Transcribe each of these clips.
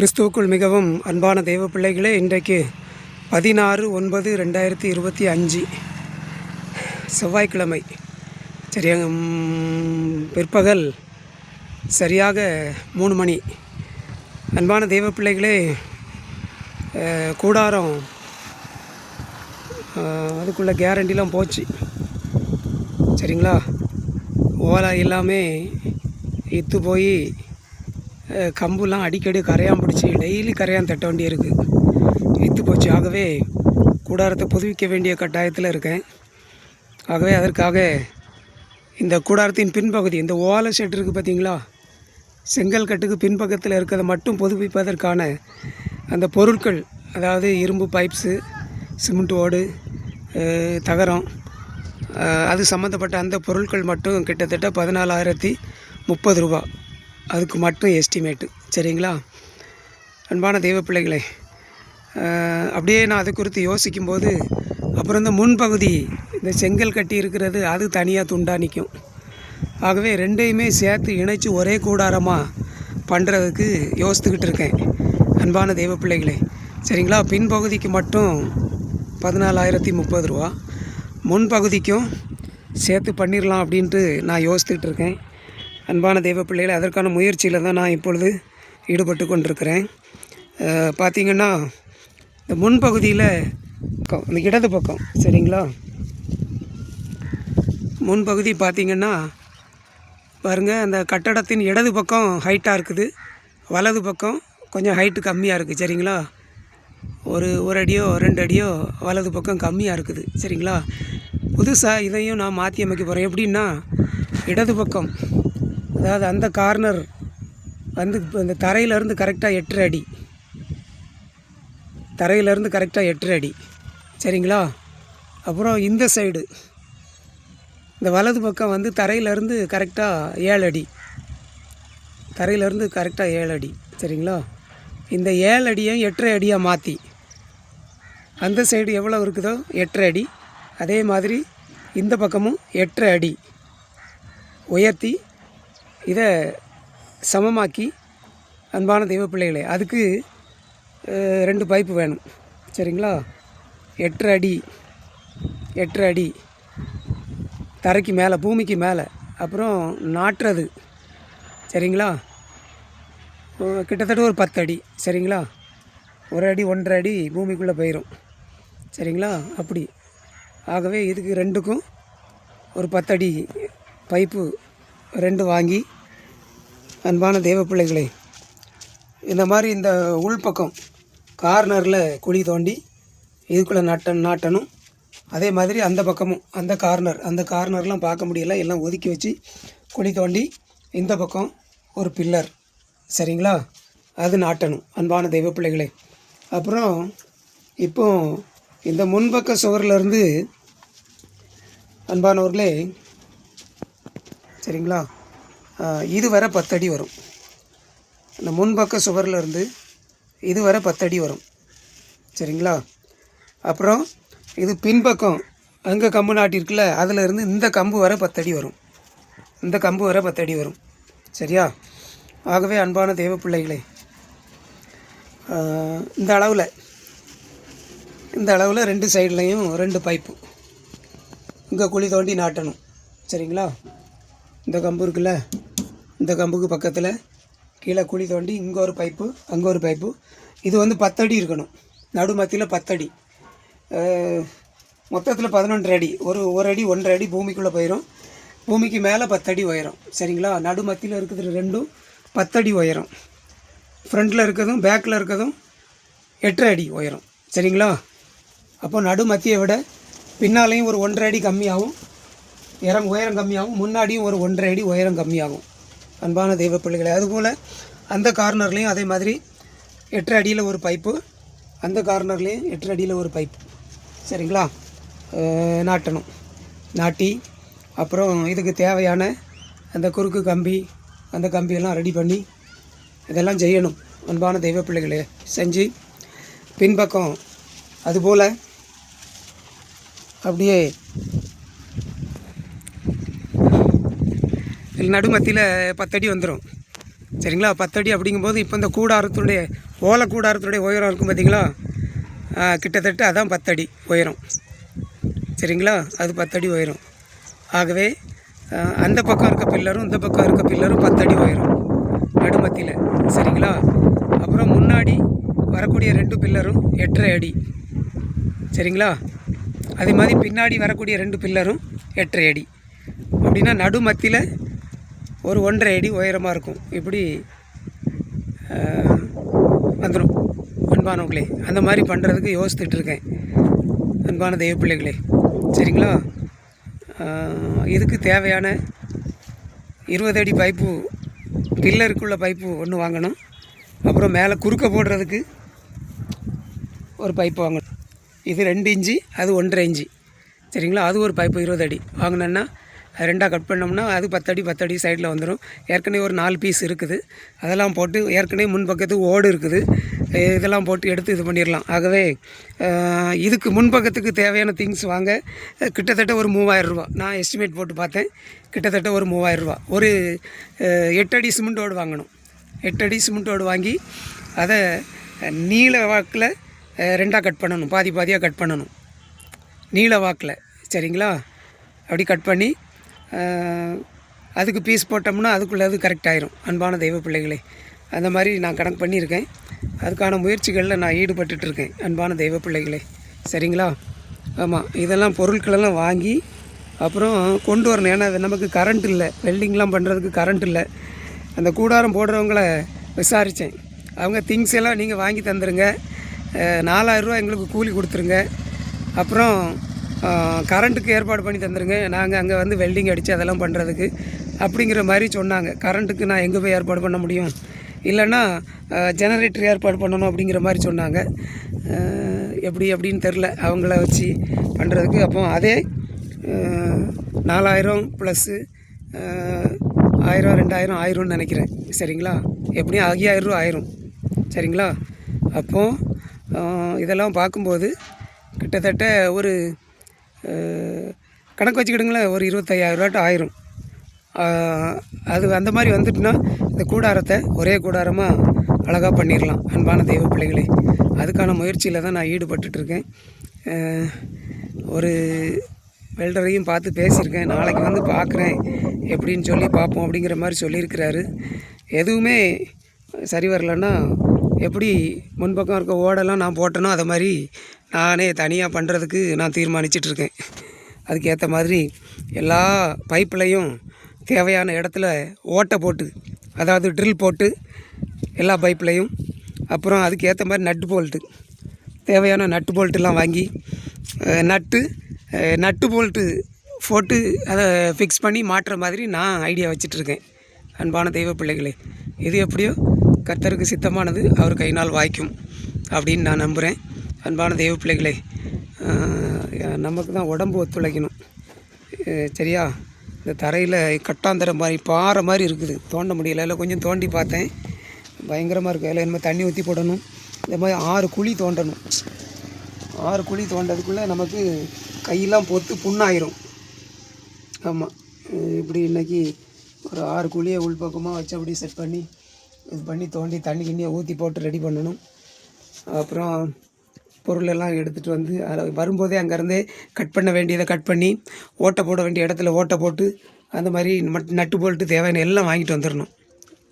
கிறிஸ்துவுக்குள் மிகவும் அன்பான தெய்வ பிள்ளைகளே இன்றைக்கு பதினாறு ஒன்பது ரெண்டாயிரத்தி இருபத்தி அஞ்சு செவ்வாய்க்கிழமை. சரியாக பிற்பகல் சரியாக மூணு மணி. அன்பான தெய்வ பிள்ளைகளே கூடாரம் அதுக்குள்ளே அதுக்குள்ள கேரண்டிலாம் போச்சு. சரிங்களா? ஓலா எல்லாமே இத்து போய் கம்புலாம் அடிக்கடி கரையான் பிடிச்சி டெய்லி கரையான் தட்ட வேண்டி இருக்குது இத்து போச்சு. ஆகவே கூடாரத்தை புதுவிக்க வேண்டிய கட்டாயத்தில் இருக்கேன். ஆகவே அதற்காக இந்த கூடாரத்தின் பின்பகுதி இந்த ஓலை ஷெட் இருக்குது பார்த்தீங்களா செங்கல் கட்டுக்கு பின்பக்கத்தில் இருக்கிறத மட்டும் புதுப்பிப்பதற்கான அந்த பொருட்கள் அதாவது இரும்பு பைப்ஸு சிமெண்ட் ஓடு தகரம் அது சம்மந்தப்பட்ட அந்த பொருட்கள் மட்டும் கிட்டத்தட்ட பதினாலாயிரத்தி முப்பது ரூபா. அதுக்கு மட்டும் எஸ்டிமேட்டு சரிங்களா? அன்பான தெய்வ பிள்ளைகளே அப்படியே நான் அது குறித்து யோசிக்கும்போது அப்புறம் இந்த முன்பகுதி இந்த செங்கல் கட்டி இருக்கிறது அது தனியாக துண்டா நிற்கும் ஆகவே ரெண்டையுமே சேர்த்து இணைச்சி ஒரே கூடாரமாக பண்ணுறதுக்கு யோசித்துக்கிட்டு இருக்கேன் அன்பான தெய்வ பிள்ளைகளே. சரிங்களா? பின்பகுதிக்கு மட்டும் பதினாலாயிரத்தி முப்பது ரூபா. முன்பகுதிக்கும் சேர்த்து பண்ணிடலாம் அப்படின்ட்டு நான் யோசித்துக்கிட்டு இருக்கேன். அன்பான தெய்வ பிள்ளைகளை அதற்கான முயற்சியில் தான் நான் இப்பொழுது ஈடுபட்டு கொண்டிருக்கிறேன். பார்த்திங்கன்னா பார்த்தீங்கன்னா இந்த முன்பகுதியில் க- இந்த இடது பக்கம் சரிங்களா? முன்பகுதி பார்த்தீங்கன்னா பாருங்கள் அந்த கட்டடத்தின் இடது பக்கம் ஹைட்டாக இருக்குது. வலது பக்கம் கொஞ்சம் ஹைட்டு கம்மியாக இருக்குது சரிங்களா? ஒரு ஒரு அடியோ ரெண்டு அடியோ வலது பக்கம் கம்மியாக இருக்குது சரிங்களா? புதுசாக இதையும் நான் மாற்றி அமைக்க போகிறேன் எப்படின்னா இடது பக்கம் அதாவது அந்த கார்னர் வந்து இப்போ இந்த தரையிலேருந்து கரெக்டாக எட்டு அடி. தரையிலேருந்து கரெக்டாக எட்டு அடி. சரிங்களா? அப்புறம் இந்த சைடு இந்த வலது பக்கம் வந்து தரையிலேருந்து கரெக்டாக ஏழு அடி. தரையிலேருந்து கரெக்டாக ஏழு அடி. சரிங்களா? இந்த ஏழு அடியும் எட்டரை அடியாக மாற்றி அந்த சைடு எவ்வளோ இருக்குதோ எட்டரை அடி. அதே மாதிரி இந்த பக்கமும் எட்டரை அடி. உயர்த்தி இதை சமமாக்கி அன்பான தெய்வ பிள்ளைகளே அதுக்கு ரெண்டு பைப்பு வேணும். சரிங்களா? எட்டு அடி எட்டு அடி தரைக்கு மேலே பூமிக்கு மேலே அப்புறம் நாட்டுறது. சரிங்களா? கிட்டத்தட்ட ஒரு பத்து அடி. சரிங்களா? ஒரு அடி ஒன்றரை அடி பூமிக்குள்ளே போயிடும் சரிங்களா? அப்படி. ஆகவே இதுக்கு ரெண்டுக்கும் ஒரு பத்தடி பைப்பு ரெண்டு வாங்கி அன்பான தெய்வ பிள்ளைகளே இந்த மாதிரி இந்த உள்பக்கம் கார்னரில் குழி தோண்டி இதுக்குள்ளே நாட்ட நாட்டணும். அதே மாதிரி அந்த பக்கமும் அந்த கார்னர் அந்த கார்னர்லாம் பார்க்க முடியல. எல்லாம் ஒதுக்கி வச்சு குழி தோண்டி இந்த பக்கம் ஒரு பில்லர் சரிங்களா? அது நாட்டணும் அன்பான தெய்வ பிள்ளைகளே. அப்புறம் இப்போ இந்த முன்பக்க சுவர்லேருந்து அன்பானவர்களே சரிங்களா? இது வரை பத்தடி வரும். இந்த முன்பக்க சுவரில் இருந்து இது வரை பத்தடி வரும். சரிங்களா? அப்புறம் இது பின்பக்கம் அங்கே கம்பு நாட்டிருக்குல்ல அதில் இருந்து இந்த கம்பு வரை பத்தடி வரும். இந்த கம்பு வரை பத்தடி வரும். சரியா? ஆகவே அன்பான தெய்வ பிள்ளைகளே இந்த அளவில் இந்த அளவில் ரெண்டு சைட்லேயும் ரெண்டு பைப்பு இங்கே குழி தோண்டி நாட்டணும். சரிங்களா? இந்த கம்பு இருக்குல்ல? இந்த கம்புக்கு பக்கத்தில் கீழே குழி தோண்டி இங்கே ஒரு பைப்பு அங்கே ஒரு பைப்பு. இது வந்து பத்தடி இருக்கணும். நடு மத்தியில் பத்தடி மொத்தத்தில் பதினொன்றரை அடி. ஒரு ஒரு அடி ஒன்றரை அடி பூமிக்குள்ளே போயிடும் பூமிக்கு மேலே பத்தடி உயரம். சரிங்களா? நடு மத்தியில் இருக்கிறது ரெண்டும் பத்தடி உயரம். ஃப்ரண்ட்டில் இருக்கிறதும் பேக்கில் இருக்கிறதும் எட்டரை அடி உயரம். சரிங்களா? அப்போ நடு மத்தியை விட பின்னாலேயும் ஒரு ஒன்றரை அடி கம்மியாகும். இறம் உயரம் கம்மியாகும். முன்னாடியும் ஒரு ஒன்றரை அடி உயரம் கம்மியாகும். அன்பான தெய்வ பிள்ளைகளே அதுபோல் அந்த கார்னர்லேயும் அதே மாதிரி எட்டரை அடியில் ஒரு பைப்பு அந்த கார்னர்லேயும் எட்டு அடியில் ஒரு பைப்பு. சரிங்களா? நாட்டணும். நாட்டி அப்புறம் இதுக்கு தேவையான அந்த குறுக்கு கம்பி அந்த கம்பியெல்லாம் ரெடி பண்ணி இதெல்லாம் செய்யணும். அன்பான தெய்வ பிள்ளைகளே செஞ்சு பின்பக்கம். அதுபோல் அப்படியே நடுமத்தியில் பத்தடி வந்துடும் சரிங்களா? பத்தடி அப்படிங்கும்போது இப்போ இந்த கூடாரத்துடைய ஓலை கூடாரத்துடைய உயரம் இருக்கும் பார்த்தீங்களா கிட்டத்தட்ட அதான் பத்தடி உயரம். சரிங்களா? அது பத்தடி உயரம். ஆகவே அந்த பக்கம் இருக்க பில்லரும் இந்த பக்கம் இருக்க பில்லரும் பத்தடி உயரும். நடுமத்தியில். சரிங்களா? அப்புறம் முன்னாடி வரக்கூடிய ரெண்டு பில்லரும் எட்டரை அடி. சரிங்களா? அதே மாதிரி பின்னாடி வரக்கூடிய ரெண்டு பில்லரும் எட்டரை அடி. அப்படின்னா நடுமத்தியில் ஒரு ஒன்றரை அடி உயரமாக இருக்கும். இப்படி வந்துடும் அன்பானவங்களே அந்த மாதிரி பண்ணுறதுக்கு யோசித்துட்டு இருக்கேன். அன்பான தெய்வ பிள்ளைகளே சரிங்களா இதுக்கு தேவையான இருபது அடி பைப்பு பில்லருக்குள்ள பைப்பு ஒன்று வாங்கணும். அப்புறம் மேலே குறுக்க போடுறதுக்கு ஒரு பைப்பு வாங்கணும். இது ரெண்டு இன்ச்சு அது ஒன்றரை இன்ச்சு. சரிங்களா? அது ஒரு பைப்பு இருபது அடி. வாங்கினோன்னா ரெண்டாக கட் பண்ணோம்னா அது பத்தடி பத்தடி சைடில் வந்துடும் ஏற்கனவே ஒரு நாலு பீஸ் இருக்குது. அதெல்லாம் போட்டு ஏற்கனவே முன்பக்கத்து ஓடு இருக்குது. இதெல்லாம் போட்டு எடுத்து இது பண்ணிடலாம். ஆகவே இதுக்கு முன்பக்கத்துக்கு தேவையான திங்ஸ் வாங்க. கிட்டத்தட்ட ஒரு மூவாயிரரூபா நான் எஸ்டிமேட் போட்டு பார்த்தேன். கிட்டத்தட்ட ஒரு மூவாயிரம் ரூபா. ஒரு எட்டடி எட்டு அடி சிமெண்ட் வாங்கணும். எட்டடி அடி சிமெண்ட் வாங்கி அதை நீல நீள வாக்கில் ரெண்டாக கட் பண்ணணும். பாதி பாதியாக கட் பண்ணணும். நீள வாக்கில். சரிங்களா? அப்படி கட் பண்ணி அதுக்கு பீஸ் போட்டோம்னா அதுக்குள்ளே அது கரெக்ட் ஆயிரும். அன்பான தெய்வ பிள்ளைகளே அந்த மாதிரி நான் கணக்கு பண்ணியிருக்கேன். அதுக்கான முயற்சிகளில் நான் ஈடுபட்டுட்ருக்கேன் அன்பான தெய்வ பிள்ளைகளே. சரிங்களா? ஆமாம் இதெல்லாம் பொருட்களெல்லாம் வாங்கி அப்புறம் கொண்டு வரணும். ஏன்னா அது நமக்கு கரண்ட் இல்லை. வெல்டிங்லாம் பண்ணுறதுக்கு கரண்ட் இல்லை. அந்த கூடாரம் போடுறவங்கள விசாரித்தேன் அவங்க திங்ஸ் எல்லாம் நீங்கள் வாங்கி தந்துடுங்க நாலாயிரரூவா எங்களுக்கு கூலி கொடுத்துருங்க. அப்புறம் கரண்ட்டுக்கு ஏற்பாடு பண்ணி தந்துடுங்க நாங்கள் அங்கே வந்து வெல்டிங் அடித்து அதெல்லாம் பண்ணுறதுக்கு அப்படிங்கிற மாதிரி சொன்னாங்க. கரண்ட்டுக்கு நான் எங்கே போய் ஏற்பாடு பண்ண முடியும்? இல்லைன்னா ஜெனரேட்டர் ஏற்பாடு பண்ணணும் அப்படிங்கிற மாதிரி சொன்னாங்க. எப்படி அப்படின்னு தெரில அவங்கள வச்சு பண்ணுறதுக்கு அப்போ அதே நாலாயிரம் ப்ளஸ்ஸு ஆயிரம் ரெண்டாயிரம் ஆயிரும்னு நினைக்கிறேன். சரிங்களா? எப்படியும் ஐயாயிரம் ரூபா ஆயிரும். சரிங்களா? அப்போது இதெல்லாம் பார்க்கும்போது கிட்டத்தட்ட ஒரு கணக்கு வச்சுக்கிடுங்களேன் ஒரு இருபத்தையாயிரம் ஆயிரும். அது அந்த மாதிரி வந்துட்டுனா இந்த கூடாரத்தை ஒரே கூடாரமாக அழகாக பண்ணிடலாம் அன்பான தெய்வ பிள்ளைகளே. அதுக்கான முயற்சியில் தான் நான் ஈடுபட்டுட்ருக்கேன். ஒரு வெல்டரையும் பார்த்து பேசியிருக்கேன். நாளைக்கு வந்து பார்க்குறேன் எப்படின்னு சொல்லி பார்ப்போம் அப்படிங்கிற மாதிரி சொல்லியிருக்கிறாரு. எதுவுமே சரி வரலன்னா எப்படி முன்பக்கம் இருக்க ஓடெல்லாம் நான் போட்டேனோ அதை மாதிரி நானே தனியாக பண்ணுறதுக்கு நான் தீர்மானிச்சிட்ருக்கேன். அதுக்கேற்ற மாதிரி எல்லா பைப்லையும் தேவையான இடத்துல ஓட்டை போட்டு அதாவது ட்ரில் போட்டு எல்லா பைப்லையும் அப்புறம் அதுக்கேற்ற மாதிரி நட்டு போல்ட்டு தேவையான நட்டு போல்ட்டுலாம் வாங்கி நட்டு நட்டு போல்ட்டு போட்டு அதை ஃபிக்ஸ் பண்ணி மாட்டுற மாதிரி நான் ஐடியா வச்சிட்ருக்கேன். அன்பான தெய்வ பிள்ளைகளே. இது எப்படியோ கர்த்தருக்கு சித்தமானது அவர் கையினால் வாய்க்கும் அப்படின்னு நான் நம்புகிறேன் அன்பான தெய்வ பிள்ளைகளே நமக்கு தான் உடம்பு ஒத்துழைக்கணும். சரியா? இந்த தரையில் கட்டாந்தர மாதிரி பாறை மாதிரி இருக்குது. தோண்ட முடியல. இல்லை கொஞ்சம் தோண்டி பார்த்தேன். பயங்கரமாக இருக்குது இல்லை என்ன தண்ணி ஊற்றி போடணும். இந்த மாதிரி ஆறு குழி தோண்டணும். ஆறு குழி தோண்டதுக்குள்ளே நமக்கு கையெல்லாம் பொத்து புண்ணாயிரும். ஆமாம் இப்படி இன்னைக்கு ஒரு ஆறு குழியை உள்பக்கமாக வச்சு அப்படியே செட் பண்ணி இது பண்ணி தோண்டி தண்ணி கிண்ணியை ஊற்றி போட்டு ரெடி பண்ணணும். அப்புறம் பொருளெல்லாம் எடுத்துகிட்டு வந்து அதில் வரும்போதே அங்கேருந்தே கட் பண்ண வேண்டியதை கட் பண்ணி ஓட்டை போட வேண்டிய இடத்துல ஓட்டை போட்டு அந்த மாதிரி மட் நட்டு போல்ட்டு தேவையான எல்லாம் வாங்கிட்டு வந்துடணும்.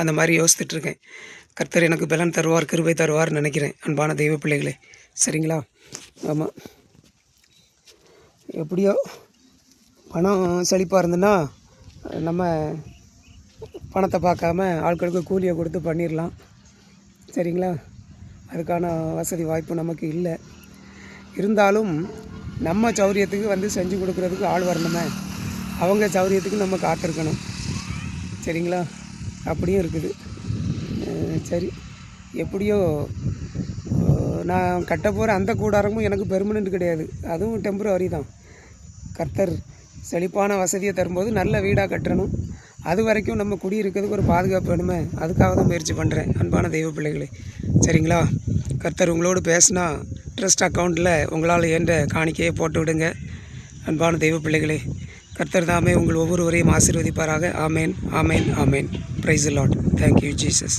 அந்த மாதிரி யோசித்துட்ருக்கேன் கர்த்தர் எனக்கு பலன் தருவார் கிருபை தருவார்னு நினைக்கிறேன். அன்பான தெய்வ பிள்ளைகளே சரிங்களா? ஆமாம் எப்படியோ பணம் செழிப்பாக இருந்ததுன்னா நம்ம பணத்தை பார்க்காம ஆட்களுக்கு கூலியை கொடுத்து பண்ணிடலாம். சரிங்களா? அதுக்கான வசதி வாய்ப்பு நமக்கு இல்லை. இருந்தாலும் நம்ம சௌரியத்துக்கு வந்து செஞ்சு கொடுக்குறதுக்கு ஆள் வரணுமே. அவங்க சௌரியத்துக்கு நம்ம காத்திருக்கணும். சரிங்களா? அப்படியும் இருக்குது. சரி. எப்படியோ நான் கட்ட போகிற அந்த கூடாரமும் எனக்கு பெர்மனெண்ட் கிடையாது. அதுவும் டெம்பரவரி தான். கர்த்தர் செழிப்பான வசதியை தரும்போது நல்ல வீடாக கட்டணும். அது வரைக்கும் நம்ம குடியிருக்கிறதுக்கு ஒரு பாதுகாப்பு வேணுமே? அதுக்காக தான் முயற்சி பண்ணுறேன் அன்பான தெய்வ பிள்ளைகளே. சரிங்களா? கர்த்தர் உங்களோடு பேசினா ட்ரஸ்ட் அக்கௌண்ட்டில் உங்களால் ஏன்ற காணிக்கையை போட்டு விடுங்க அன்பான தெய்வ பிள்ளைகளே. கர்த்தர் தாமே உங்கள் ஒவ்வொருவரையும் ஆசீர்வதிப்பாராக. ஆமேன் ஆமேன் ஆமேன். Praise lord thank you Jesus